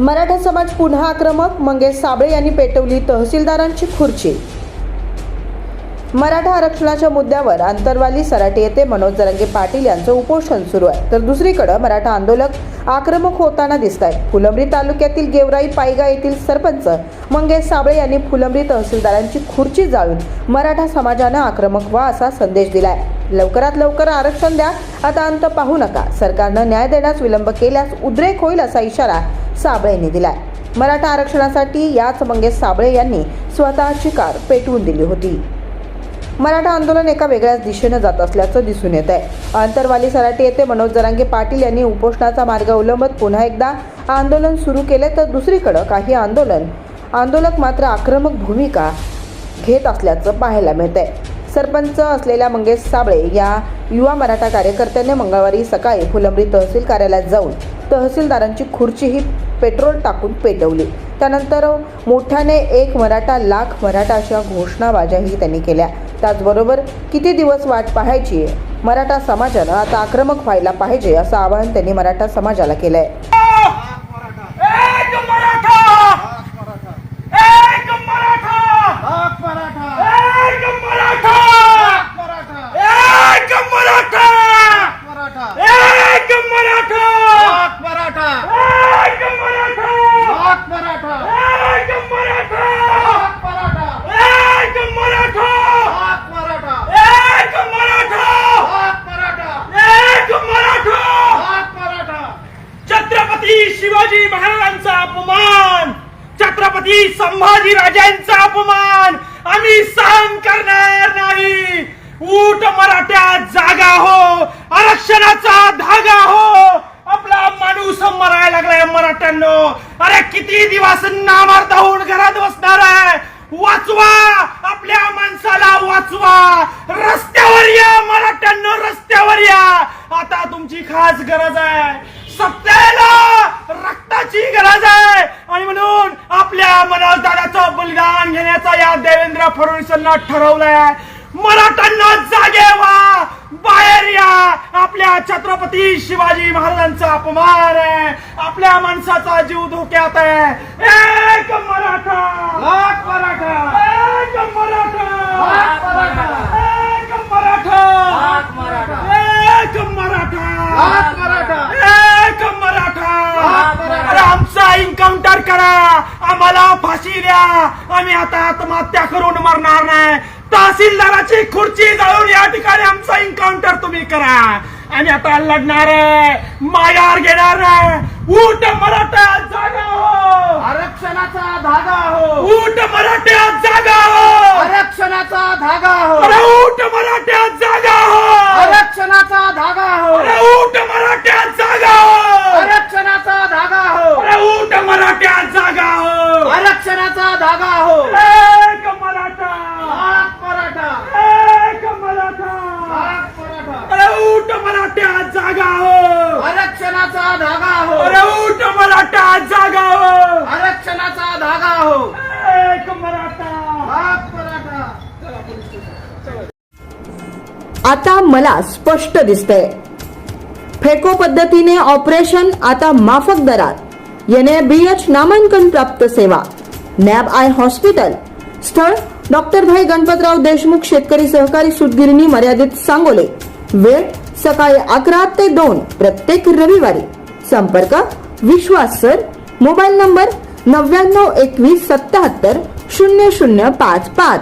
मराठा समाज पुन्हा आक्रमक मंगेश साबळे यांनी पेटवली तहसीलदारांची खुर्ची. मराठा आरक्षणाच्या मुद्द्यावर आंतरवाली सराटे येथे मनोज जरंगे पाटील यांचं उपोषण सुरू आहे. तर दुसरीकडे मराठा आंदोलक आक्रमक होताना दिसत आहे फुलंब्री तालुक्यातील गेवराई पायगा येथील सरपंच मंगेश साबळे यांनी फुलंब्री तहसीलदारांची खुर्ची जाळून मराठा समाजानं आक्रमक व्हा असा संदेश दिलाय. लवकरात लवकर आरक्षण द्या. आता अंत पाहू नका. सरकारनं न्याय देण्यास विलंब केल्यास उद्रेक होईल असा इशारा साबळेंनी दिलाय. मराठा आरक्षणासाठी याच मंगेश साबळे यांनी स्वतःची कार पेटवून दिली होती. मराठा आंदोलन एका वेगळ्याच दिशेनं जात असल्याचं दिसून येत आहे अंतरवाली सराटे येथे मनोज जरांगे पाटील यांनी उपोषणाचा मार्ग अवलंबत पुन्हा एकदा आंदोलन सुरू केले तर दुसरीकडं काही आंदोलन आंदोलक मात्र आक्रमक भूमिका घेत असल्याचं पाहायला मिळत आहे सरपंच असलेल्या मंगेश साबळे या युवा मराठा कार्यकर्त्यांनी मंगळवारी सकाळी फुलंब्री तहसील कार्यालयात जाऊन तहसीलदारांची खुर्चीही पेट्रोल टाकून पेटवली. त्यानंतर मोठ्याने एक मराठा लाख मराठा अशा घोषणाबाज्याही त्यांनी केल्या. त्याचबरोबर किती दिवस वाट पाहायची? मराठा समाजानं आता आक्रमक व्हायला पाहिजे असं आवाहन त्यांनी मराठा समाजाला केलं आहे मराठा एक मराठा हाक मराठा एक मराठा मराठा एक मराठा मराठा एक मराठा हाक मराठा एक मराठा हाक मराठा। एक मराठा। हाक मराठा। एक मराठा। हाक मराठा। एक मराठा। हाक मराठा। एक मराठा। हाक मराठा। छत्रपती शिवाजी महाराजांचा अपमान छत्रपती संभाजी राजांचा अपमान आम्ही सहन करणार नाही. ऊट मराठ्या जागा हो आरक्षणाचा धागा हो. आपला माणूस मरायला लागलाय मराठ्यांनो. अरे किती दिवस नामार्थ होऊन घरात बसणार आहे? वाचवा आपल्या माणसाला वाचवा. रस्त्यावर या मराठ्यांना रस्त्यावर या. आता तुमची खास गरज आहे. सत्तेला रक्ताची गरज आहे. आणि म्हणून आपल्या मनोज बलिदान घेण्याचा या देवेंद्र फडणवीसांना ठरवलंय. मराठ्यांना जागे व्हा. बाहेर या. छत्रपती शिवाजी महाराजांचा अपमान आहे. आपल्या माणसाचा जीव धोक्यात आहे. एक मराठा. हाक मराठा. एक मराठा. एक मराठा. एक मराठा. एक मराठा. अरे आमचा एन्काउंटर करा. आम्हाला फाशी द्या. आम्ही आता आत्महत्या करून मरणार नाही. तहसीलदाराची खुर्ची जाळून या ठिकाणी आमचा एन्काउंटर तुम्ही करा. आम्ही आता लढणार आहे. माघार घेणार आहे. ऊट मराठा जागा हो. आरक्षणाचा धागा हो. ऊट मराठ्या जागा हो. आरक्षणाचा धागा हो. अरे ऊट मराठ्या जागा हो. आरक्षणाचा धागा हो. अरे ऊट मराठ्या जागा हो. आरक्षणाचा धागा हो. अरे ऊट मराठ्या जागा हो. आरक्षणाचा धागा हो एक मराठा हाक मराठा एक मराठा हाक मराठा अरे ऊट मराठ्या जागा हो आरक्षणाचा धागा हो अरे ऊट मराठा जागा हो. आरक्षणाचा धागा हो एक मराठा. मराठा. आता मला स्पष्ट दिसतंय. फेको पद्धतीने ऑपरेशन आता माफक दरात. एनएबीएच नामांकन प्राप्त सेवा. NAB eye hospital. स्थळ डॉक्टर भाई गणपतराव देशमुख शेतकरी सहकारी सूतगिरणी मर्यादित सांगोले. वेळ सकाळी अकरा ते दोन प्रत्येक रविवारी. संपर्क विश्वास सर मोबाईल नंबर नव्याण्णव एकवीस सत्याहत्तर शून्य शून्य पाच पाच.